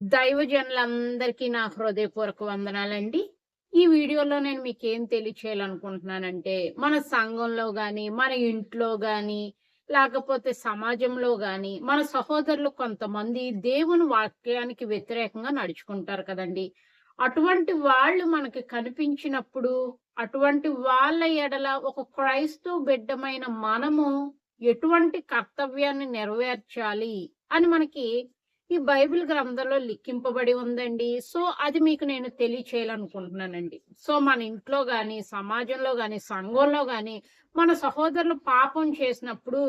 దైవజనులందరికీ నా హృదయపూర్వక వందనాలండి. ఈ వీడియోలో నేను మీకు ఏం తెలియచేయాలనుకుంటున్నానంటే, మన సంఘంలో కానీ మన ఇంట్లో కానీ లేకపోతే సమాజంలో కానీ మన సహోదరులు కొంతమంది దేవుని వాక్యానికి వ్యతిరేకంగా నడుచుకుంటారు కదండీ! అటువంటి వాళ్ళు మనకి కనిపించినప్పుడు, అటువంటి వాళ్ళ ఎడల ఒక క్రైస్తవ బిడ్డమైన మనము ఎటువంటి కర్తవ్యాన్ని నెరవేర్చాలి అని మనకి ఈ బైబిల్ గ్రంథంలో లిఖింపబడి ఉందండి. సో, అది మీకు నేను తెలియచేయాలనుకుంటున్నానండి. సో, మన ఇంట్లో కానీ సమాజంలో కానీ సంఘంలో కానీ మన సహోదరులు పాపం చేసినప్పుడు,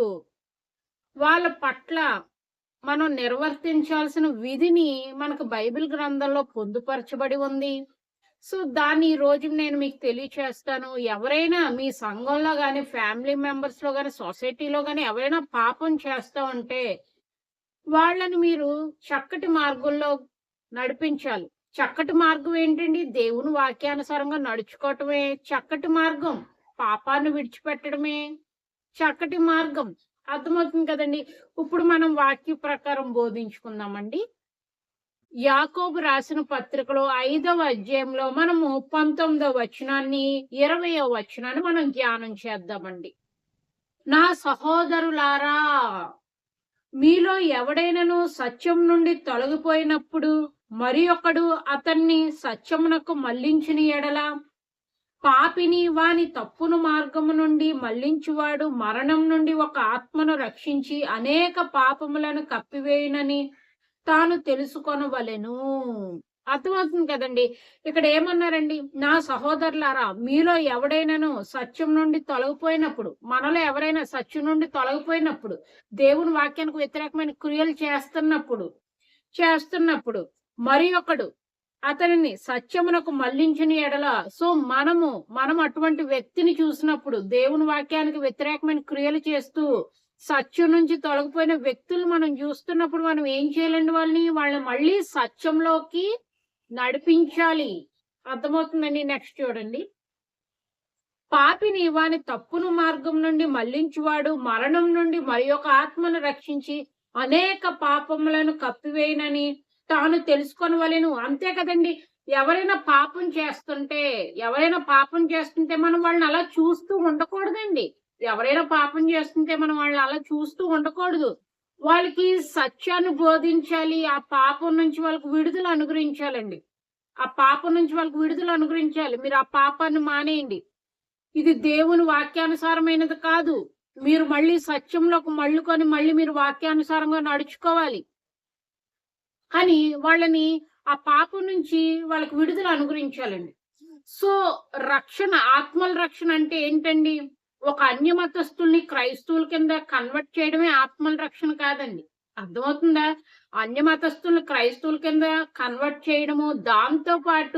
వాళ్ళ పట్ల మనం నిర్వర్తించాల్సిన విధిని మనకు బైబిల్ గ్రంథంలో పొందుపరచబడి ఉంది. సో, దాన్ని ఈరోజు నేను మీకు తెలియచేస్తాను. ఎవరైనా మీ సంఘంలో కానీ ఫ్యామిలీ మెంబర్స్‌లో కానీ సొసైటీలో కానీ ఎవరైనా పాపం చేస్తా ఉంటే వాళ్ళని మీరు చక్కటి మార్గంలో నడిపించాలి. చక్కటి మార్గం ఏంటండి? దేవుని వాక్యానుసారంగా నడుచుకోవటమే చక్కటి మార్గం. పాపాన్ని విడిచిపెట్టడమే చక్కటి మార్గం. అర్థమవుతుంది కదండీ! ఇప్పుడు మనం వాక్య ప్రకారం బోధించుకుందామండి. యాకోబు రాసిన పత్రికలో ఐదవ అధ్యాయంలో మనము 19వ వచనాన్ని, 20వ వచనాన్ని మనం ధ్యానం చేద్దామండి. నా సహోదరులారా మీలో ఎవడైనను సత్యం నుండి తొలగిపోయినప్పుడు మరి ఒకడు అతన్ని సత్యమునకు మళ్ళించిన ఎడల? పాపిని వాని తప్పును మార్గము నుండి మళ్ళించువాడు మరణం నుండి ఒక ఆత్మను రక్షించి అనేక పాపములను కప్పివేయునని తాను తెలుసుకొనవలెను. అర్థమవుతుంది కదండి. ఇక్కడ ఏమన్నారండి? నా సహోదరులారా మీలో ఎవడైనాను సత్యం నుండి తొలగిపోయినప్పుడు మనలో ఎవరైనా సత్యం నుండి తొలగిపోయినప్పుడు దేవుని వాక్యానికి వ్యతిరేకమైన క్రియలు చేస్తున్నప్పుడు చేస్తున్నప్పుడు మరి ఒకడు అతనిని సత్యమునకు మళ్ళించిన ఎడల సో మనము మనం అటువంటి వ్యక్తిని చూసినప్పుడు దేవుని వాక్యానికి వ్యతిరేకమైన క్రియలు చేస్తూ సత్యం నుంచి తొలగిపోయిన వ్యక్తులు మనం చూస్తున్నప్పుడు మనం ఏం చేయాలండి వాళ్ళని? వాళ్ళని మళ్ళీ సత్యంలోకి నడిపించాలి. అర్థమవుతుందండి నెక్స్ట్ చూడండి. పాపిని వాని తప్పును మార్గం నుండి మళ్ళించువాడు మరణం నుండి మరి ఒక ఆత్మను రక్షించి అనేక పాపములను కప్పివేయనని తాను తెలుసుకొనవలెను. అంతే కదండి. ఎవరైనా పాపం చేస్తుంటే ఎవరైనా పాపం చేస్తుంటే మనం వాళ్ళని అలా చూస్తూ ఉండకూడదండి. ఎవరైనా పాపం చేస్తుంటే మనం వాళ్ళని అలా చూస్తూ ఉండకూడదు. వాళ్ళకి సత్యాన్ని బోధించాలి ఆ పాపం నుంచి వాళ్ళకి విడుదల అనుగ్రహించాలండి. ఆ పాపం నుంచి వాళ్ళకి విడుదల అనుగ్రహించాలి. మీరు ఆ పాపాన్ని మానేయండి. ఇది దేవుని వాక్యానుసారమైనది కాదు. మీరు మళ్ళీ సత్యంలోకి మళ్ళుకొని మళ్ళీ మీరు వాక్యానుసారంగా నడుచుకోవాలి. అని వాళ్ళని ఆ పాపం నుంచి వాళ్ళకి విడుదల అనుగ్రహించాలండి. సో రక్షణ ఆత్మల రక్షణ అంటే ఏంటండి? ఒక అన్య మతస్థుల్ని క్రైస్తవుల కింద కన్వర్ట్ చేయడమే ఆత్మల రక్షణ కాదండి. అర్థమవుతుందా? అన్య మతస్థుల్ని క్రైస్తవుల కింద కన్వర్ట్ చేయడము దాంతో పాటు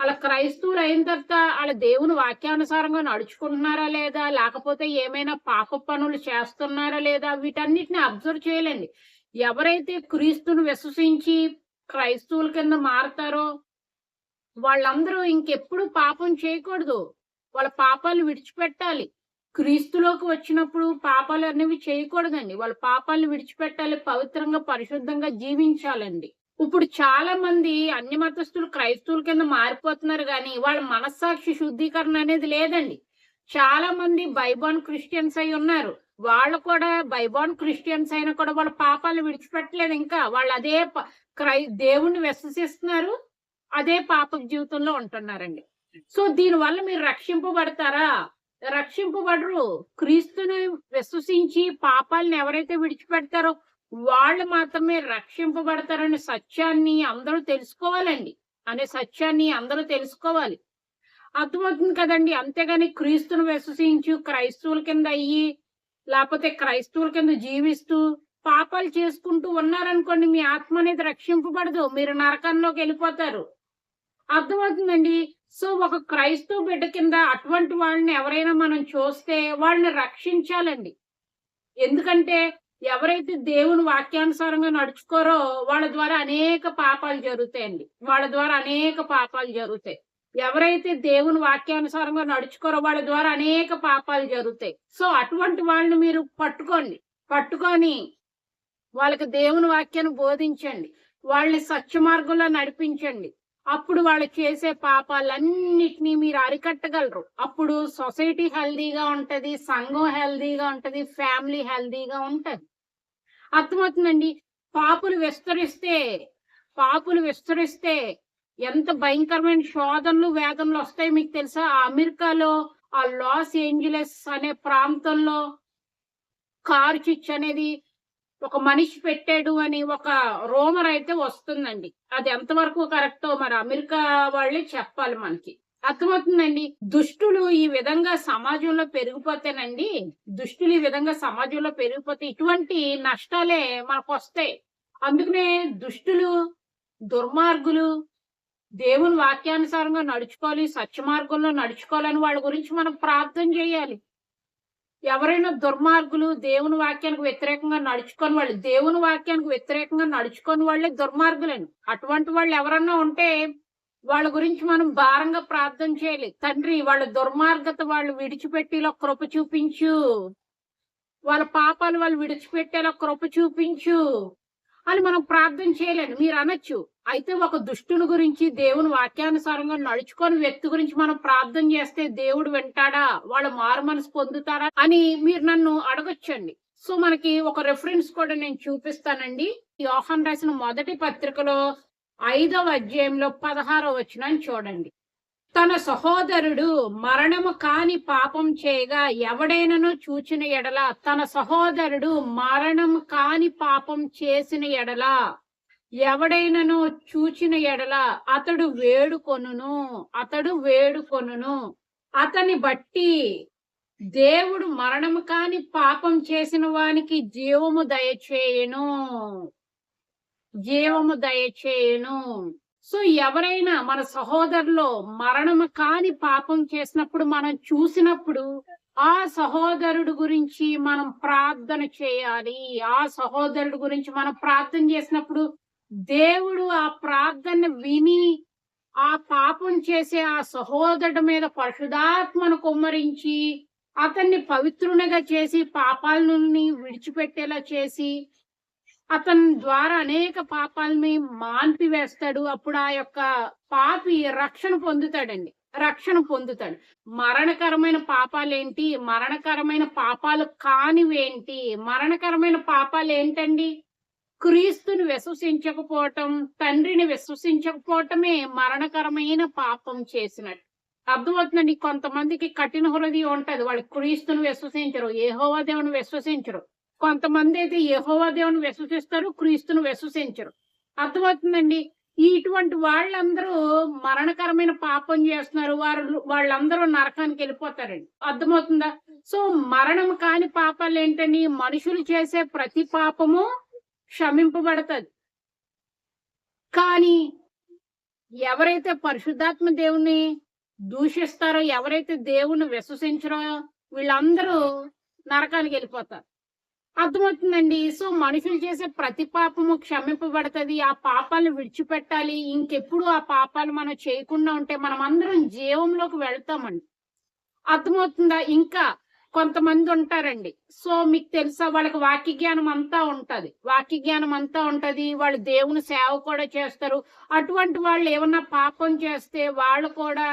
వాళ్ళ క్రైస్తవులు అయిన తర్వాత వాళ్ళ దేవుని వాక్యానుసారంగా నడుచుకుంటున్నారా లేదా? లేకపోతే ఏమైనా పాప పనులు చేస్తున్నారా లేదా? వీటన్నిటిని అబ్జర్వ్ చేయాలండి. ఎవరైతే క్రీస్తును విశ్వసించి క్రైస్తవుల కింద మారతారో వాళ్ళందరూ ఇంకెప్పుడు పాపం చేయకూడదు. వాళ్ళ పాపాలు విడిచిపెట్టాలి. క్రీస్తులోకి వచ్చినప్పుడు పాపాలు అనేవి చేయకూడదండి. వాళ్ళ పాపాలను విడిచిపెట్టాలి పవిత్రంగా పరిశుద్ధంగా జీవించాలండి. ఇప్పుడు చాలా మంది అన్ని మతస్థులు క్రైస్తవుల కింద మారిపోతున్నారు కానీ వాళ్ళ మనస్సాక్షి శుద్ధీకరణ అనేది లేదండి. చాలా మంది బైబాన్ క్రిస్టియన్స్ అయి ఉన్నారు. వాళ్ళు కూడా బైబాన్ క్రిస్టియన్స్ అయినా కూడా వాళ్ళ పాపాలు విడిచిపెట్టలేదు ఇంకా. వాళ్ళు అదే క్రై దేవుణ్ణి విశ్వసిస్తున్నారు. అదే పాప జీవితంలో ఉంటున్నారండి. సో దీని వల్ల మీరు రక్షింపబడతారా? రక్షింపబడరు. క్రీస్తుని విశ్వసించి పాపాలను ఎవరైతే విడిచిపెడతారో వాళ్ళు మాత్రమే రక్షింపబడతారనే సత్యాన్ని అందరూ తెలుసుకోవాలండి. అనే సత్యాన్ని అందరూ తెలుసుకోవాలి. అర్థమవుతుంది కదండి. అంతేగాని క్రీస్తును విశ్వసించు క్రైస్తవుల కింద అయ్యి లేకపోతే క్రైస్తవుల కింద జీవిస్తూ పాపాలు చేసుకుంటూ ఉన్నారనుకోండి మీ ఆత్మ అనేది రక్షింపబడదు. మీరు నరకంలోకి వెళ్ళిపోతారు. అర్థమవుతుందండి? సో ఒక క్రైస్తవ బిడ్డ కింద అటువంటి వాళ్ళని ఎవరైనా మనం చూస్తే వాళ్ళని రక్షించాలండి. ఎందుకంటే ఎవరైతే దేవుని వాక్యానుసారంగా నడుచుకోరో వాళ్ళ ద్వారా అనేక పాపాలు జరుగుతాయండి. వాళ్ళ ద్వారా అనేక పాపాలు జరుగుతాయి. ఎవరైతే దేవుని వాక్యానుసారంగా నడుచుకోరో వాళ్ళ ద్వారా అనేక పాపాలు జరుగుతాయి. సో అటువంటి వాళ్ళని మీరు పట్టుకోండి. పట్టుకొని వాళ్ళకి దేవుని వాక్యాన్ని బోధించండి. వాళ్ళని సత్య మార్గంలో నడిపించండి. అప్పుడు వాళ్ళు చేసే పాపాలన్నిటినీ మీరు అరికట్టగలరు. అప్పుడు సొసైటీ హెల్దీగా ఉంటది సంఘం హెల్దీగా ఉంటది ఫ్యామిలీ హెల్దీగా ఉంటది. అర్థమవుతుందండి? పాపులు విస్తరిస్తే పాపులు విస్తరిస్తే ఎంత భయంకరమైన శోధనలు వేదనలు వస్తాయి మీకు తెలుసా? ఆ అమెరికాలో ఆ లాస్ ఏంజలస్ అనే ప్రాంతంలో కారు చిచ్ అనేది ఒక మనిషి పెట్టాడు అని ఒక రోమర్ అయితే వస్తుందండి. అది ఎంతవరకు కరెక్టో మరి అమెరికా వాళ్ళే చెప్పాలి మనకి. అర్థమవుతుందండి? దుష్టులు ఈ విధంగా సమాజంలో పెరిగిపోతేనండి దుష్టులు ఈ విధంగా సమాజంలో పెరిగిపోతే ఇటువంటి నష్టాలే మనకు వస్తాయి అందుకనే దుష్టులు దుర్మార్గులు దేవుని వాక్యానుసారంగా నడుచుకోవాలి సత్య మార్గంలో నడుచుకోవాలని వాళ్ళ గురించి మనం ప్రార్థన చేయాలి. ఎవరైనా దుర్మార్గులు దేవుని వాక్యానికి వ్యతిరేకంగా నడుచుకొని వాళ్ళు దేవుని వాక్యానికి వ్యతిరేకంగా నడుచుకొని వాళ్ళే దుర్మార్గులని. అటువంటి వాళ్ళు ఎవరన్నా ఉంటే వాళ్ళ గురించి మనం భారంగా ప్రార్థన చేయాలి. తండ్రి వాళ్ళ దుర్మార్గత వాళ్ళు విడిచిపెట్టేలా కృప చూపించు. వాళ్ళ పాపాలు వాళ్ళు విడిచిపెట్టేలా కృప చూపించు. అని మనం ప్రార్థన చేయలేను. మీరు అనొచ్చు. అయితే ఒక దుష్టుని గురించి దేవుని వాక్యానుసారంగా నడుచుకొని వ్యక్తి గురించి మనం ప్రార్థన చేస్తే దేవుడు వింటాడా? వాళ్ళు మారు మనసు పొందుతారా? అని మీరు నన్ను అడగొచ్చండి. సో మనకి ఒక రెఫరెన్స్ కూడా నేను చూపిస్తానండి. ఈ రాసిన మొదటి పత్రికలో ఐదవ అధ్యాయంలో పదహారో వచ్చిన చూడండి. తన సహోదరుడు మరణము కాని పాపం చేయగా ఎవడైనను చూచిన ఎడల తన సహోదరుడు మరణం కాని పాపం చేసిన ఎడల ఎవడైనను చూచిన ఎడల అతడు వేడుకొనును అతడు వేడుకొనును. అతని బట్టి దేవుడు మరణము కాని పాపం చేసిన వానికి జీవము దయచేయను. జీవము దయచేయను. సో ఎవరైనా మన సహోదరులో మరణము కాని పాపం చేసినప్పుడు మనం చూసినప్పుడు ఆ సహోదరుడు గురించి మనం ప్రార్థన చేయాలి. ఆ సహోదరుడు గురించి మనం ప్రార్థన చేసినప్పుడు దేవుడు ఆ ప్రార్థన విని ఆ పాపం చేసే ఆ సహోదరుడు మీద పరిశుధాత్మను కుమ్మరించి అతన్ని పవిత్రునిగా చేసి పాపాలని విడిచిపెట్టేలా చేసి అతని ద్వారా అనేక పాపాలని మాన్పివేస్తాడు. అప్పుడు ఆ యొక్క పాపి రక్షణ పొందుతాడండి. రక్షణ పొందుతాడు. మరణకరమైన పాపాలు ఏంటి మరణకరమైన పాపాలు కానివేంటి? మరణకరమైన పాపాలు ఏంటండి క్రీస్తుని విశ్వసించకపోవటం తండ్రిని విశ్వసించకపోవటమే మరణకరమైన పాపం చేసినట్టు. అర్థమవుతుందండి కొంతమందికి కఠిన హృదయం ఉంటది వాళ్ళు క్రీస్తుని విశ్వసించరు ఏహోవా దేవుని విశ్వసించరు. కొంతమంది అయితే యెహోవా దేవుని విశ్వసిస్తారు క్రీస్తును విశ్వసించరు. అర్థమవుతుందండి? ఇటువంటి వాళ్ళందరూ మరణకరమైన పాపం చేస్తున్నారు వారు వాళ్ళందరూ నరకానికి వెళ్ళిపోతారండి. అర్థమవుతుందా? సో మరణం కాని పాపాలు ఏంటని? మనుషులు చేసే ప్రతి పాపము క్షమింపబడతది కానీ ఎవరైతే పరిశుద్ధాత్మ దేవుని దూషిస్తారో ఎవరైతే దేవుని విశ్వసించరో వీళ్ళందరూ నరకానికి వెళ్ళిపోతారు. అర్థమవుతుందండి? సో మనుషులు చేసే ప్రతి పాపము క్షమింపబడుతుంది. ఆ పాపాలను విడిచిపెట్టాలి. ఇంకెప్పుడు ఆ పాపాలు మనం చేయకుండా ఉంటే మనం అందరం జీవంలోకి వెళ్తామండి. అర్థమవుతుందా? ఇంకా కొంతమంది ఉంటారండి సో మీకు తెలుసా వాళ్ళకి వాక్య జ్ఞానం అంతా ఉంటది. వాక్య జ్ఞానం అంతా ఉంటది. వాళ్ళు దేవుని సేవ కూడా చేస్తారు. అటువంటి వాళ్ళు ఏమన్నా పాపం చేస్తే వాళ్ళు కూడా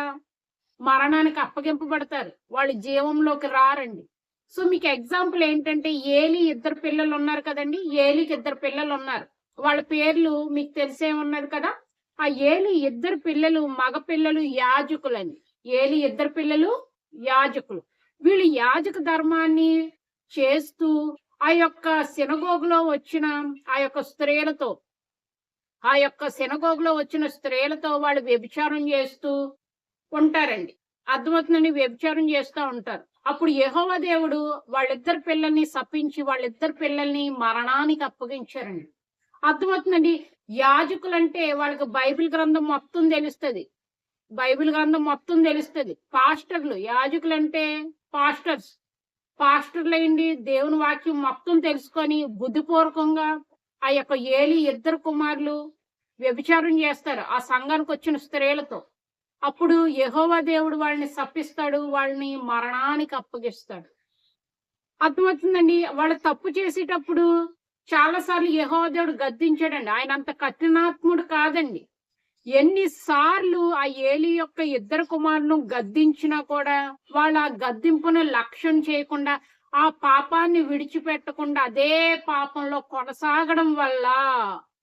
మరణానికి అప్పగింపబడతారు. వాళ్ళు జీవంలోకి రారండి. సో మీకు ఎగ్జాంపుల్ ఏంటంటే ఏలి ఇద్దరు పిల్లలు ఉన్నారు కదండి. ఏలికి ఇద్దరు పిల్లలు ఉన్నారు వాళ్ళ పేర్లు మీకు తెలిసే ఉన్నది కదా. ఆ ఏలి ఇద్దరు పిల్లలు మగ పిల్లలు యాజకులని ఏలి ఇద్దరు పిల్లలు యాజకులు. వీళ్ళు యాజక ధర్మాన్ని చేస్తూ ఆ యొక్క సినగోగులో వచ్చిన ఆ యొక్క స్త్రీలతో ఆ యొక్క సినగోగులో వచ్చిన స్త్రీలతో వాళ్ళు వ్యభిచారం చేస్తూ ఉంటారండి. అర్థమవుతుందండి వ్యభిచారం చేస్తూ ఉంటారు. అప్పుడు యహోవ దేవుడు వాళ్ళిద్దరు పిల్లల్ని సప్పించి వాళ్ళిద్దరు పిల్లల్ని మరణానికి అప్పగించారండి. అర్థమవుతుందండి యాజకులంటే వాళ్ళకి బైబిల్ గ్రంథం మొత్తం తెలుస్తుంది. బైబిల్ గ్రంథం మొత్తం తెలుస్తుంది. పాస్టర్లు యాజకులంటే పాస్టర్స్. పాస్టర్లు అయింది దేవుని వాక్యం మొత్తం తెలుసుకొని బుద్ధిపూర్వకంగా ఆ యొక్క ఏలి ఇద్దరు కుమారులు వ్యభిచారం చేస్తారు ఆ సంఘానికి వచ్చిన స్త్రీలతో. అప్పుడు యహోవా దేవుడు వాళ్ళని సప్పిస్తాడు వాళ్ళని మరణానికి అప్పగిస్తాడు. అర్థమవుతుందండి? వాళ్ళు తప్పు చేసేటప్పుడు చాలా సార్లు యెహోవాదేవుడు గద్దించాడండి. ఆయన అంత కఠినాత్ముడు కాదండి. ఎన్నిసార్లు ఆ ఏలి యొక్క ఇద్దరు కుమారులను గద్దించినా కూడా వాళ్ళు ఆ గద్దింపును లక్ష్యం చేయకుండా ఆ పాపాన్ని విడిచిపెట్టకుండా అదే పాపంలో కొనసాగడం వల్ల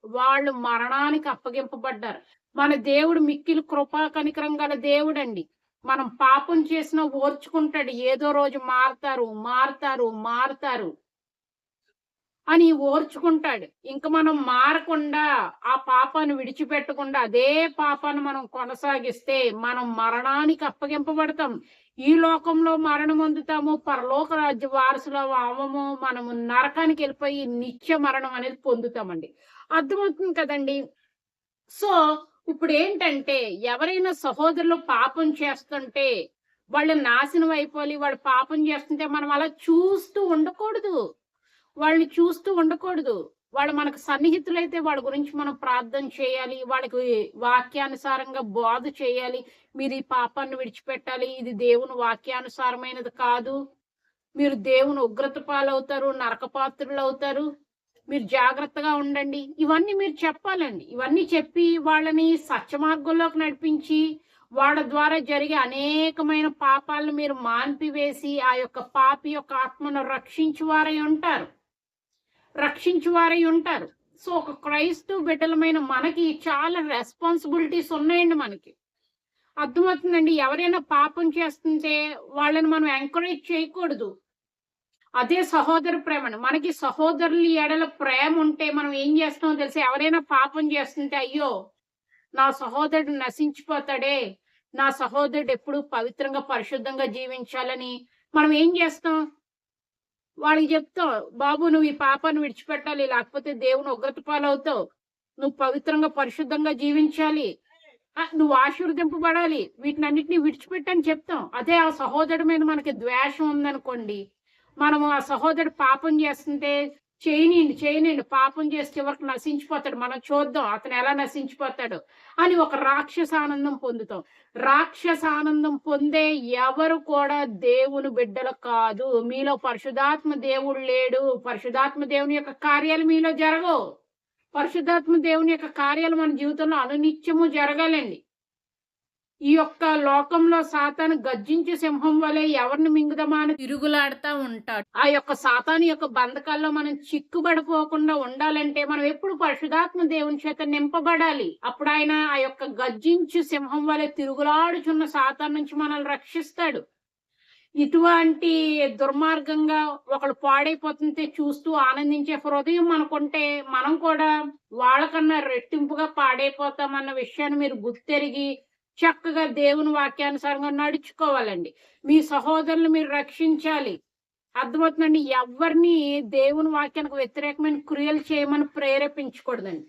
వాళ్ళు మరణానికి అప్పగింపబడ్డారు. మన దేవుడు మిక్కిలి కృపా కనికరం గల దేవుడండి. మనం పాపం చేసినా ఓర్చుకుంటాడు. ఏదో రోజు మారతారు మారతారు మారతారు. అని ఓర్చుకుంటాడు. ఇంక మనం మారకుండా ఆ పాపాన్ని విడిచిపెట్టకుండా అదే పాపాన్ని మనం కొనసాగిస్తే మనం మరణానికి అప్పగింపబడతాం. ఈ లోకంలో మరణం పొందుతాము పరలోక రాజ్య వారసులు అవము మనము నరకానికి వెళ్ళిపోయి నిత్య మరణం అనేది పొందుతామండి. అర్థమవుతుంది కదండి? సో ఇప్పుడు ఏంటంటే ఎవరైనా సహోదరులు పాపం చేస్తుంటే వాళ్ళు నాశనం అయిపోయి వాళ్ళు పాపం చేస్తుంటే మనం అలా చూస్తూ ఉండకూడదు. వాళ్ళని చూస్తూ ఉండకూడదు. వాళ్ళు మనకు సన్నిహితులైతే వాళ్ళ గురించి మనం ప్రార్థన చేయాలి వాళ్ళకి వాక్యానుసారంగా బోధ చేయాలి. మీరు ఈ పాపాన్ని విడిచిపెట్టాలి ఇది దేవుని వాక్యానుసారమైనది కాదు. మీరు దేవుని ఉగ్రత పాలవుతారు నరకపాత్రులు అవుతారు. మీరు జాగ్రత్తగా ఉండండి. ఇవన్నీ మీరు చెప్పాలండి. ఇవన్నీ చెప్పి వాళ్ళని సత్యమార్గంలోకి నడిపించి వాళ్ళ ద్వారా జరిగే అనేకమైన పాపాలను మీరు మాన్పివేసి ఆ యొక్క పాపి యొక్క ఆత్మను రక్షించి వారై ఉంటారు. రక్షించువారై ఉంటారు. సో ఒక క్రైస్తవ బిడ్డలమైన మనకి చాలా రెస్పాన్సిబిలిటీస్ ఉన్నాయండి మనకి. అర్థమవుతుందండి ఎవరైనా పాపం చేస్తుంటే వాళ్ళని మనం ఎంకరేజ్ చేయకూడదు. అదే సహోదర ప్రేమను. మనకి సహోదరుల ఎడల ప్రేమ ఉంటే మనం ఏం చేస్తామో తెలిసి? ఎవరైనా పాపం చేస్తుంటే అయ్యో నా సహోదరుడు నశించిపోతాడే నా సహోదరుడు ఎప్పుడు పవిత్రంగా పరిశుద్ధంగా జీవించాలని మనం ఏం చేస్తాం? వాళ్ళకి చెప్తాం బాబు నువ్వు ఈ పాపాన్ని విడిచిపెట్టాలి లేకపోతే దేవుని ఉగ్రత పాలవుతావు. నువ్వు పవిత్రంగా పరిశుద్ధంగా జీవించాలి. నువ్వు ఆశీర్వదింపబడాలి. వీటిని అన్నిటిని విడిచిపెట్టని చెప్తాం. అదే ఆ సహోదరుడి మీద మనకి ద్వేషం ఉందనుకోండి. మనము ఆ సహోదరుడు పాపం చేస్తుంటే చేయనిండి చేయనిండి పాపం చేసి చివరికి నశించిపోతాడు? మనం చూద్దాం అతను ఎలా నశించిపోతాడు? అని ఒక రాక్షస ఆనందం పొందుతాం. రాక్షస ఆనందం పొందే ఎవరు కూడా దేవుని బిడ్డలు కాదు. మీలో పరిశుధాత్మ దేవుడు లేడు. పరిశుధాత్మ దేవుని యొక్క కార్యాలు మీలో జరగవు. పరిశుధాత్మ దేవుని యొక్క కార్యాలు మన జీవితంలో అనునిత్యము జరగాలండి. ఈ యొక్క లోకంలో సాతాను గర్జించే సింహం వలె ఎవరిని మింగుదమా అని తిరుగులాడుతా ఉంటాడు. ఆ యొక్క సాతాను యొక్క బంధకాల్లో మనం చిక్కుబడిపోకుండా ఉండాలంటే మనం ఎప్పుడు పరిశుధాత్మ దేవుని చేత నింపబడాలి. అప్పుడు ఆయన ఆ యొక్క గర్జించు సింహం వలె తిరుగులాడుచున్న సాతాన్ నుంచి మనల్ని రక్షిస్తాడు. ఇటువంటి దుర్మార్గంగా ఒకళ్ళు పాడైపోతుంటే చూస్తూ ఆనందించే హృదయం మనకుంటే మనం కూడా వాళ్ళకన్నా రెట్టింపుగా పాడైపోతామన్న విషయాన్ని మీరు గుర్తెరిగి చక్కగా దేవుని వాక్యానుసారంగా నడుచుకోవాలండి. మీ సహోదరులు మీరు రక్షించాలి. అర్థమవుతుందండి? ఎవరిని దేవుని వాక్యానికి వ్యతిరేకమైన క్రియలు చేయమని ప్రేరేపించకూడదండి.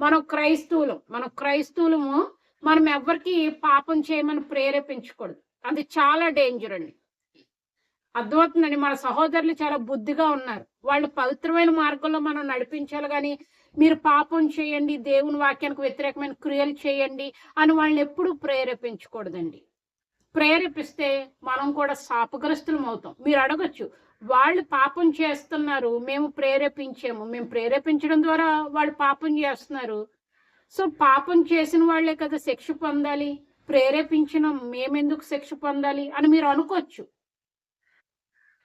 మనం క్రైస్తవులు. మనం క్రైస్తవులము మనం ఎవరికి పాపం చేయమని ప్రేరేపించకూడదు. అది చాలా డేంజర్ అండి. అర్థమవుతుందండి? మన సహోదరులు చాలా బుద్ధిగా ఉన్నారు. వాళ్ళు పవిత్రమైన మార్గంలో మనం నడిపించాలి కానీ మీరు పాపం చేయండి దేవుని వాక్యానికి వ్యతిరేకమైన క్రియలు చేయండి అని వాళ్ళని ఎప్పుడూ ప్రేరేపించకూడదండి. ప్రేరేపిస్తే మనం కూడా శాపగ్రస్తులం అవుతాం. మీరు అడగచ్చు వాళ్ళు పాపం చేస్తున్నారు మేము ప్రేరేపించాము. మేము ప్రేరేపించడం ద్వారా వాళ్ళు పాపం చేస్తున్నారు. సో పాపం చేసిన వాళ్ళే కదా శిక్ష పొందాలి. ప్రేరేపించిన మేమెందుకు శిక్ష పొందాలి అని మీరు అనుకోవచ్చు.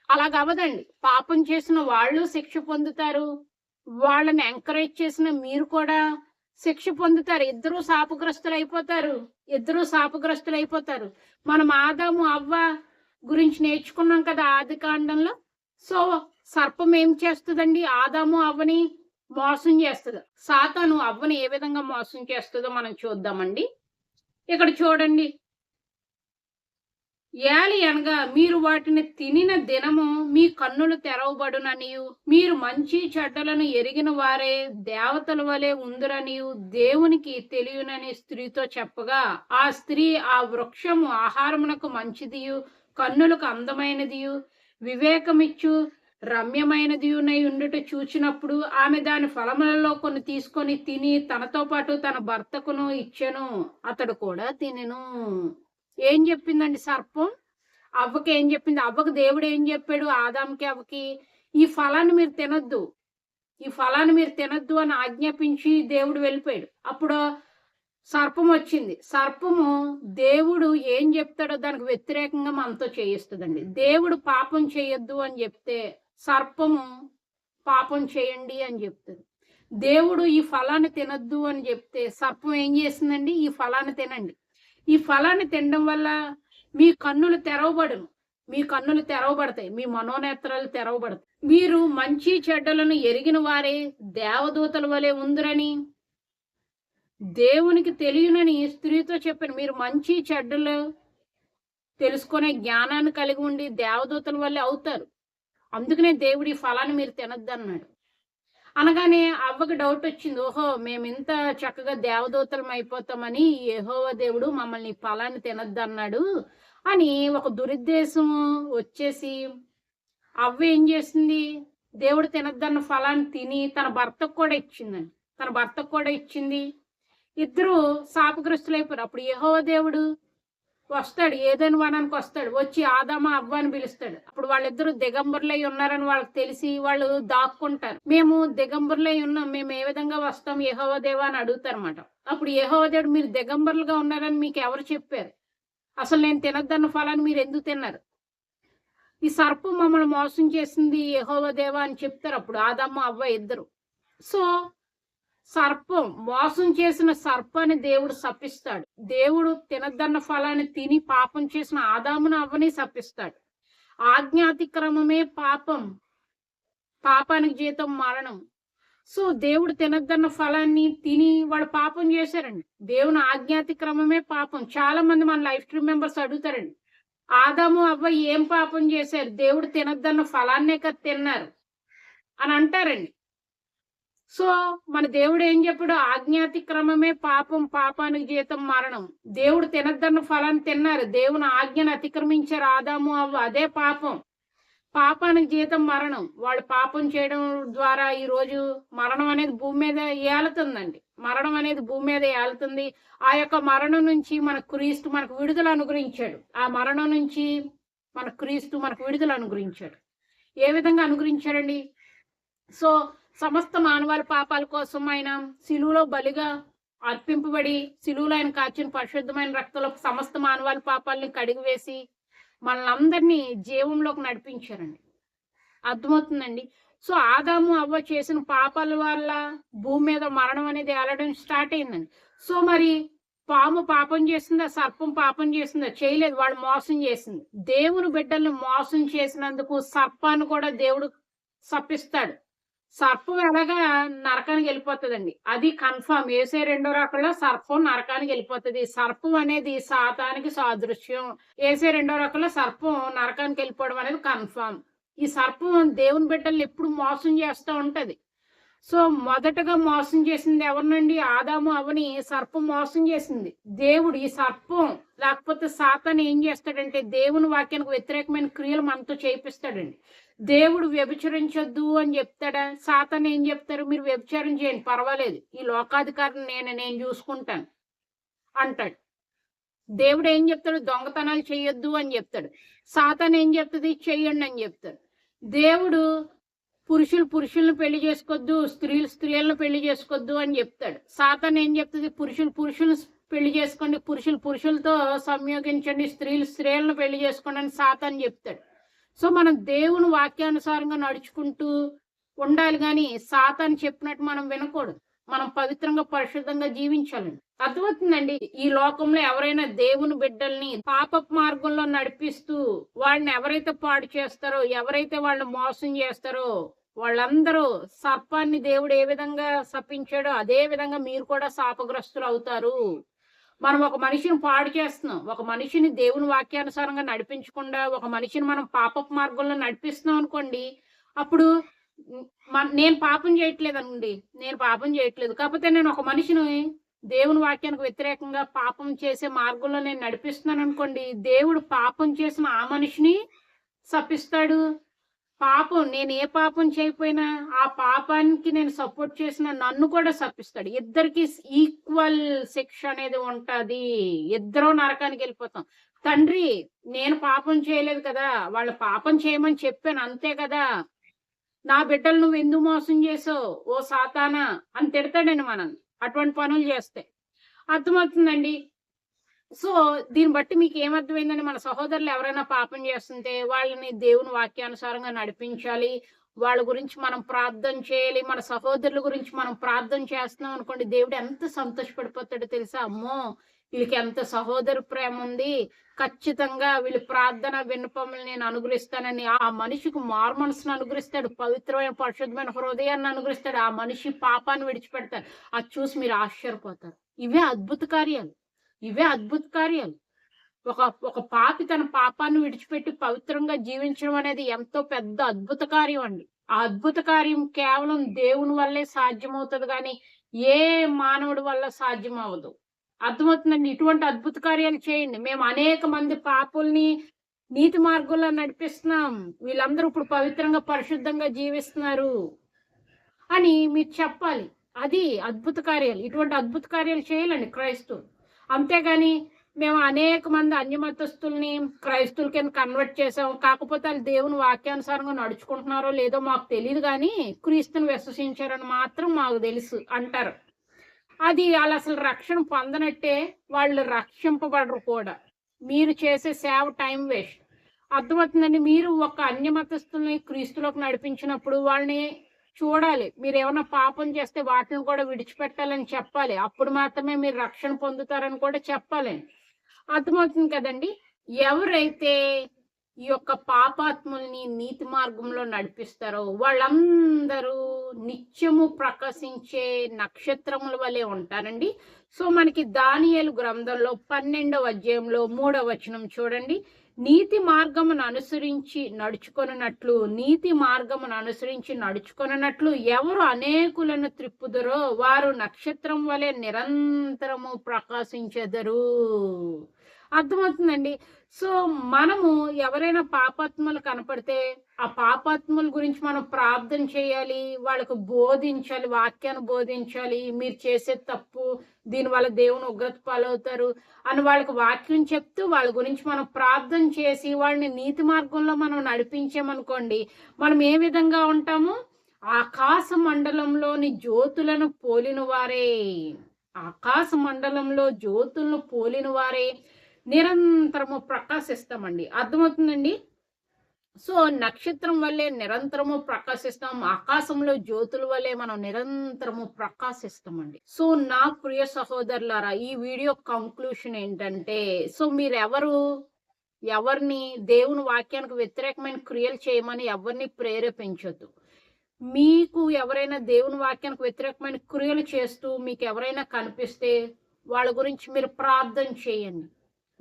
అలాగవదండి పాపం చేసిన వాళ్ళు శిక్ష పొందుతారు. వాళ్ళని ఎంకరేజ్ చేసిన మీరు కూడా శిక్ష పొందుతారు. ఇద్దరు శాపగ్రస్తులు అయిపోతారు ఇద్దరు శాపగ్రస్తులు అయిపోతారు మనం ఆదాము అవ్వ గురించి నేర్చుకున్నాం కదా ఆది కాండంలో. సో సర్పం ఏం చేస్తుందండి? ఆదాము అవ్వని మోసం చేస్తుంది. సాతాను అవ్వని ఏ విధంగా మోసం చేస్తుందో మనం చూద్దామండి. ఇక్కడ చూడండి. ఏలి అనగా మీరు వాటిని తినిన దినము మీ కన్నులు తెరవబడుననియు. మీరు మంచి చెడ్డలను ఎరిగిన వారే దేవతల వలె ఉందిరనియు. దేవునికి తెలియనని స్త్రీతో చెప్పగా ఆ స్త్రీ ఆ వృక్షము ఆహారమునకు మంచిదియు కన్నులకు అందమైనదియు. వివేకమిచ్చు రమ్యమైనదియునై ఉండుట చూచినప్పుడు ఆమె దాని ఫలములలో కొన్ని తీసుకొని తిని తనతో పాటు తన భర్తకును ఇచ్చెను. అతడు కూడా తినెను. ఏం చెప్పిందండి సర్పం? అవ్వకి ఏం చెప్పింది? అవ్వకు దేవుడు ఏం చెప్పాడు? ఆదాంకి అవ్వకి? ఈ ఫలాన్ని మీరు తినొద్దు. ఈ ఫలాన్ని మీరు తినొద్దు అని ఆజ్ఞాపించి దేవుడు వెళ్ళిపోయాడు. అప్పుడు సర్పం వచ్చింది. సర్పము దేవుడు ఏం చెప్తాడో దానికి వ్యతిరేకంగా మనతో చేయిస్తుందండి. దేవుడు పాపం చేయొద్దు అని చెప్తే సర్పము పాపం చేయండి అని చెప్తుంది. దేవుడు ఈ ఫలాన్ని తినొద్దు అని చెప్తే సర్పం ఏం చేసిందండి? ఈ ఫలాన్ని తినండి. ఈ ఫలాన్ని తినడం వల్ల మీ కన్నులు తెరవబడును. మీ కన్నులు తెరవబడతాయి. మీ మనోనేత్రాలు తెరవబడతాయి. మీరు మంచి చెడ్డలను ఎరిగిన వారే దేవదూతల వలె ఉందిరని దేవునికి తెలియనని స్త్రీతో చెప్పాను. మీరు మంచి చెడ్డలు తెలుసుకునే జ్ఞానాన్ని కలిగి ఉండి దేవదూతల వల్లే అవుతారు. అందుకనే దేవుడి ఈ ఫలాన్ని మీరు తినద్దు అన్నాడు అనగానే అవ్వకి డౌట్ వచ్చింది. ఓహో మేము ఇంత చక్కగా దేవదూతలం అయిపోతామని యెహోవా దేవుడు మమ్మల్ని ఫలాన్ని తినద్దు అన్నాడు అని ఒక దురుద్దేశం వచ్చేసి అవ్వ ఏం చేసింది? దేవుడు తినద్దన్న ఫలాన్ని తిని తన భర్తకు కూడా ఇచ్చిందండి. తన భర్తకు కూడా ఇచ్చింది. ఇద్దరు శాపగ్రస్తులు అయిపోయారు అప్పుడు యెహోవా దేవుడు వస్తాడు ఏదైనా వనానికి వస్తాడు వచ్చి ఆదామా అవ్వ అని పిలుస్తాడు. అప్పుడు వాళ్ళిద్దరూ దిగంబరులై ఉన్నారని వాళ్ళకి తెలిసి వాళ్ళు దాక్కుంటారు. మేము దిగంబరులై ఉన్నాం మేము ఏ విధంగా వస్తాం యహోవదేవా అని అడుగుతారు అనమాట అప్పుడు యహోవదేవుడు మీరు దిగంబరులుగా ఉన్నారని మీకు ఎవరు చెప్పారు? అసలు నేను తినద్దన్న ఫలాన్ని మీరు ఎందుకు తిన్నారు? ఈ సర్పం మమ్మల్ని మోసం చేసింది యహోవదేవా అని చెప్తారు అప్పుడు ఆదమ్మ అవ్వ ఇద్దరు. సో సర్పం మోసం చేసిన సర్పాన్ని దేవుడు శపిస్తాడు. దేవుడు తినద్దన్న ఫలాన్ని తిని పాపం చేసిన ఆదామును అవ్వని శపిస్తాడు. ఆజ్ఞాతిక్రమమే పాపం పాపానికి జీతం మరణం. సో దేవుడు తినద్దన్న ఫలాన్ని తిని వాడు పాపం చేశారండి. దేవుని ఆజ్ఞాతిక్రమమే పాపం. చాలా మంది మన లైఫ్ స్ట్రీమ్ మెంబర్స్ అడుగుతారండి. ఆదాము అవ్వ ఏం పాపం చేశారు? దేవుడు తినద్దన్న ఫలాన్నే కదా తిన్నారు అని అంటారండి. సో మన దేవుడు ఏం చెప్పాడు? ఆజ్ఞాతిక్రమమే పాపం పాపానికి జీతం మరణం. దేవుడు తినద్దన్న ఫలాన్ని తిన్నారు. దేవుని ఆజ్ఞను అతిక్రమించారు ఆదాము అవ్వ. అదే పాపం. పాపానికి జీతం మరణం. వాళ్ళు పాపం చేయడం ద్వారా ఈరోజు మరణం అనేది భూమి మీద ఏలుతుందండి. మరణం అనేది భూమి మీద ఏలుతుంది. ఆ యొక్క మరణం నుంచి మన క్రీస్తు మనకు విడుదల అనుగ్రహించాడు. ఆ మరణం నుంచి మన క్రీస్తు మనకు విడుదల అనుగ్రహించాడు. ఏ విధంగా అనుగ్రహించాడండి? సో సమస్త మానవాళి పాపాల కోసం ఆయన సిలువలో బలిగా అర్పింపబడి సిలువలో ఆయన కాచిన పరిశుద్ధమైన రక్తంలో సమస్త మానవాళి పాపాలని కడిగివేసి మనల్ని అందరినీ జీవంలోకి నడిపించారండి. అర్థమవుతుందండి? సో ఆదాము అవ్వ చేసిన పాపాల వల్ల భూమి మీద మరణం అనేది ఏలడం స్టార్ట్ అయిందండి. సో మరి పాము పాపం చేసిందా? సర్పం పాపం చేసిందా? చేయలేదు. వాళ్ళు మోసం చేసింది. దేవుని బిడ్డల్ని మోసం చేసినందుకు సర్పాన్ని కూడా దేవుడు సప్పిస్తాడు. సర్పం ఎలాగా నరకానికి వెళ్ళిపోతుందండి. అది కన్ఫర్మ్ వేసే రెండో రకంలో సర్పం నరకానికి వెళ్ళిపోతుంది. సర్పం అనేది సాతానికి సాదృశ్యం. వేసే రెండో రకంలో సర్పం నరకానికి వెళ్ళిపోవడం అనేది కన్ఫర్మ్ ఈ సర్పం దేవుని బిడ్డల్ని ఎప్పుడు మోసం చేస్తూ ఉంటది. సో మొదటగా మోసం చేసింది ఎవరినండి? ఆదాము అవని సర్పం మోసం చేసింది. దేవుడు ఈ సర్పం లేకపోతే సాతాన్ని ఏం చేస్తాడంటే దేవుని వాక్యానికి వ్యతిరేకమైన క్రియలు మనతో చేయిస్తాడండి. దేవుడు వ్యభిచరించొద్దు అని చెప్తాడా? సాతాన్ ఏం చెప్తారు? మీరు వ్యభిచారం చేయండి పర్వాలేదు. ఈ లోకాధికారిని నేను నేను చూసుకుంటాను అంటాడు. దేవుడు ఏం చెప్తాడు? దొంగతనాలు చేయొద్దు అని చెప్తాడు. సాతాన్ ఏం చెప్తుంది? చెయ్యండి అని చెప్తాడు. దేవుడు పురుషులు పురుషులను పెళ్ళి చేసుకోవద్దు స్త్రీలు స్త్రీలను పెళ్ళి చేసుకోవద్దు అని చెప్తాడు. సాతాన్ ఏం చెప్తుంది? పురుషులు పురుషులు పెళ్ళి చేసుకోండి పురుషులు పురుషులతో సంయోగించండి స్త్రీలు స్త్రీలను పెళ్ళి చేసుకోండి అని సాతాన్ చెప్తాడు. సో మనం దేవుని వాక్యానుసారంగా నడుచుకుంటూ ఉండాలి కానీ సాతాన్ చెప్పినట్టు మనం వినకూడదు. మనం పవిత్రంగా పరిశుద్ధంగా జీవించాలండి. అర్థమవుతుందండి. ఈ లోకంలో ఎవరైనా దేవుని బిడ్డల్ని పాప మార్గంలో నడిపిస్తూ వాళ్ళని ఎవరైతే పాడు చేస్తారో ఎవరైతే వాళ్ళని మోసం చేస్తారో వాళ్ళందరూ సర్పాన్ని దేవుడు ఏ విధంగా సపించాడో అదే విధంగా మీరు కూడా శాపగ్రస్తులు అవుతారు. మనం ఒక మనిషిని పాడు చేస్తున్నాం. ఒక మనిషిని దేవుని వాక్యానుసారంగా నడిపించకుండా ఒక మనిషిని మనం పాప మార్గంలో నడిపిస్తున్నాం అనుకోండి అప్పుడు నేను పాపం చేయట్లేదు అనుకోండి నేను పాపం చేయట్లేదు. కాకపోతే నేను ఒక మనిషిని దేవుని వాక్యానికి వ్యతిరేకంగా పాపం చేసే మార్గంలో నేను నడిపిస్తున్నాను అనుకోండి దేవుడు పాపం చేసిన ఆ మనిషిని శపిస్తాడు పాపం నేను ఏ పాపం చేయకపోయినా ఆ పాపానికి నేను సపోర్ట్ చేసిన నన్ను కూడా శపిస్తాడు ఇద్దరికి ఈక్వల్ శిక్ష అనేది ఉంటది. ఇద్దరు నరకానికి వెళ్ళిపోతాం. తండ్రి నేను పాపం చేయలేదు కదా వాళ్ళు పాపం చేయమని చెప్పాను అంతే కదా. నా బిడ్డలు నువ్వు ఎందుకు మోసం చేసావు? ఓ సాతానా అని తిడతాడండి మనం అటువంటి పనులు చేస్తే. అర్థమవుతుందండి? సో దీన్ని బట్టి మీకు ఏమర్థమైందండి? మన సహోదరులు ఎవరైనా పాపం చేస్తుంటే వాళ్ళని దేవుని వాక్యానుసారంగా నడిపించాలి. వాళ్ళ గురించి మనం ప్రార్థన చేయాలి. మన సహోదరుల గురించి మనం ప్రార్థన చేస్తున్నాం అనుకోండి దేవుడు ఎంత సంతోషపడిపోతాడో తెలుసా? అమ్మో! వీళ్ళకి ఎంత సహోదర ప్రేమ ఉంది. ఖచ్చితంగా వీళ్ళు ప్రార్థన విన్నపములు నేను అనుగ్రహిస్తానని ఆ మనిషికి మార్మనసును అనుగ్రహిస్తాడు. పవిత్రమైన పరిశుద్ధమైన హృదయాన్ని అనుగ్రహిస్తాడు. ఆ మనిషి పాపాన్ని విడిచిపెడతాడు. అది చూసి మీరు ఆశ్చర్యపోతారు. ఇవే అద్భుత కార్యాలు. ఇవే అద్భుత కార్యాలు. ఒక ఒక పాపి తన పాపాన్ని విడిచిపెట్టి పవిత్రంగా జీవించడం అనేది ఎంతో పెద్ద అద్భుత కార్యం అండి. ఆ అద్భుత కార్యం కేవలం దేవుని వల్లే సాధ్యమవుతుంది కానీ ఏ మానవుడి వల్ల సాధ్యం అవ్వదు అర్థమవుతుందండి. ఇటువంటి అద్భుత కార్యాలు చేయండి. మేము అనేక మంది పాపుల్ని నీతి మార్గంలో నడిపిస్తున్నాం. వీళ్ళందరూ ఇప్పుడు పవిత్రంగా పరిశుద్ధంగా జీవిస్తున్నారు అని మీరు చెప్పాలి. అది అద్భుత కార్యాలు. ఇటువంటి అద్భుత కార్యాలు చేయాలండి క్రైస్తవులు. అంతేగాని మేము అనేక మంది అన్యమతస్తుల్ని క్రైస్తువుల కింద కన్వర్ట్ చేసాం. కాకపోతే వాళ్ళు దేవుని వాక్యానుసారంగా నడుచుకుంటున్నారో లేదో మాకు తెలియదు కానీ క్రీస్తుని విశ్వసించారని మాత్రం మాకు తెలుసు అంటారు. అది వాళ్ళు అసలు రక్షణ పొందనట్టే వాళ్ళు రక్షింపబడరు కూడా. మీరు చేసే సేవ టైం వేస్ట్ అర్థమవుతుందండి మీరు ఒక అన్యమతస్తుల్ని క్రీస్తులోకి నడిపించినప్పుడు వాళ్ళని చూడాలి. మీరు ఏమైనా పాపం చేస్తే వాటిని కూడా విడిచిపెట్టాలని చెప్పాలి. అప్పుడు మాత్రమే మీరు రక్షణ పొందుతారని కూడా చెప్పాలి అర్థమవుతుంది కదండి? ఎవరైతే ఈ యొక్క పాపాత్ముల్ని నీతి మార్గంలో నడిపిస్తారో వాళ్ళందరూ నిత్యము ప్రకాశించే నక్షత్రముల వలె ఉంటారండి. సో మనకి దానియలు గ్రంథంలో పన్నెండవ అధ్యాయంలో మూడవ వచనం చూడండి. నీతి మార్గమును అనుసరించి నడుచుకొనున్నట్లు నీతి మార్గమును అనుసరించి నడుచుకొనున్నట్లు ఎవరు అనేకులను త్రిప్పుదరో వారు నక్షత్రం వలె నిరంతరము ప్రకాశించెదరు. అర్థమవుతుందండి. సో మనము ఎవరైనా పాపాత్మలు కనపడితే ఆ పాపాత్మల గురించి మనం ప్రార్థన చేయాలి వాళ్ళకు బోధించాలి వాక్యాన్ని బోధించాలి మీరు చేసే తప్పు దీనివల్ల దేవుని ఉగ్రత పాలవుతారు అని వాళ్ళకి వాక్యం చెప్తూ వాళ్ళ గురించి మనం ప్రార్థన చేసి వాళ్ళని నీతి మార్గంలో మనం నడిపించామనుకోండి మనం ఏ విధంగా ఉంటాము? ఆకాశ మండలంలోని జ్యోతులను పోలిన వారే ఆకాశ మండలంలో జ్యోతులను పోలిన వారే నిరంతరము ప్రకాశిస్తామండి. అర్థమవుతుందండి? సో నక్షత్రం వల్లే నిరంతరము ప్రకాశిస్తాం. ఆకాశంలో జ్యోతుల వల్లే మనం నిరంతరము ప్రకాశిస్తామండి. సో నా ప్రియ సహోదరులారా ఈ వీడియో కంక్లూషన్ ఏంటంటే సో మీరు ఎవరు ఎవరిని? దేవుని వాక్యానికి వ్యతిరేకమైన క్రియలు చేయమని ఎవరిని ప్రేరేపించొద్దు. మీకు ఎవరైనా దేవుని వాక్యానికి వ్యతిరేకమైన క్రియలు చేస్తూ మీకు ఎవరైనా కనిపిస్తే వాళ్ళ గురించి మీరు ప్రార్థన చేయండి.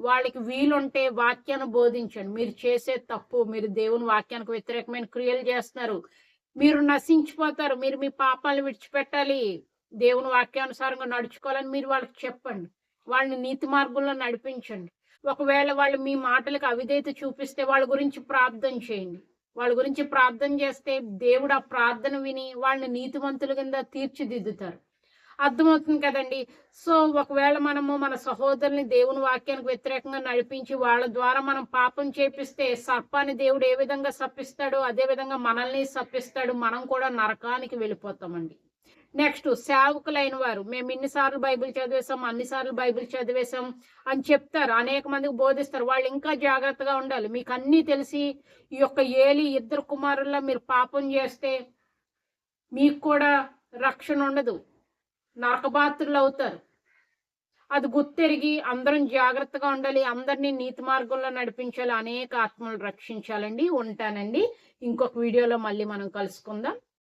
వాళ్ళకి వీలుంటే వాక్యాన్ని బోధించండి. మీరు చేసే తప్పు మీరు దేవుని వాక్యానికి వ్యతిరేకమైన క్రియలు చేస్తున్నారు. మీరు నశించిపోతారు. మీరు మీ పాపాలు విడిచిపెట్టాలి. దేవుని వాక్యానుసారంగా నడుచుకోవాలని మీరు వాళ్ళకి చెప్పండి. వాళ్ళని నీతి మార్గంలో నడిపించండి. ఒకవేళ వాళ్ళు మీ మాటలకు అవిధేత చూపిస్తే వాళ్ళ గురించి ప్రార్థన చేయండి. వాళ్ళ గురించి ప్రార్థన చేస్తే దేవుడు ఆ ప్రార్థన విని వాళ్ళని నీతివంతుల కింద తీర్చిదిద్దుతారు. అర్థమవుతుంది కదండి. సో ఒకవేళ మనము మన సహోదరుని దేవుని వాక్యానికి వ్యతిరేకంగా నడిపించి వాళ్ళ ద్వారా మనం పాపం చేపిస్తే సర్పాన్ని దేవుడు ఏ విధంగా సప్పిస్తాడో అదే విధంగా మనల్ని సప్పిస్తాడు. మనం కూడా నరకానికి వెళ్ళిపోతామండి. నెక్స్ట్ సేవకులైన వారు. మేము ఇన్నిసార్లు బైబిల్ చదివేశాం అన్నిసార్లు బైబిల్ చదివేశాం అని చెప్తారు. అనేక మందికి బోధిస్తారు. వాళ్ళు ఇంకా జాగ్రత్తగా ఉండాలి. మీకు అన్నీ తెలిసి ఈ యొక్క ఏలి ఇద్దరు కుమారుల్లో మీరు పాపం చేస్తే మీకు కూడా రక్షణ ఉండదు. నరకబాత్రులు అవుతారు. అది గుర్తెరిగి అందరం జాగ్రత్తగా ఉండాలి అందరినీ నీతి మార్గంలో నడిపించాలి అనేక ఆత్మలు రక్షించాలండి. ఉంటానండి. ఇంకొక వీడియోలో మళ్ళీ మనం కలుసుకుందాం.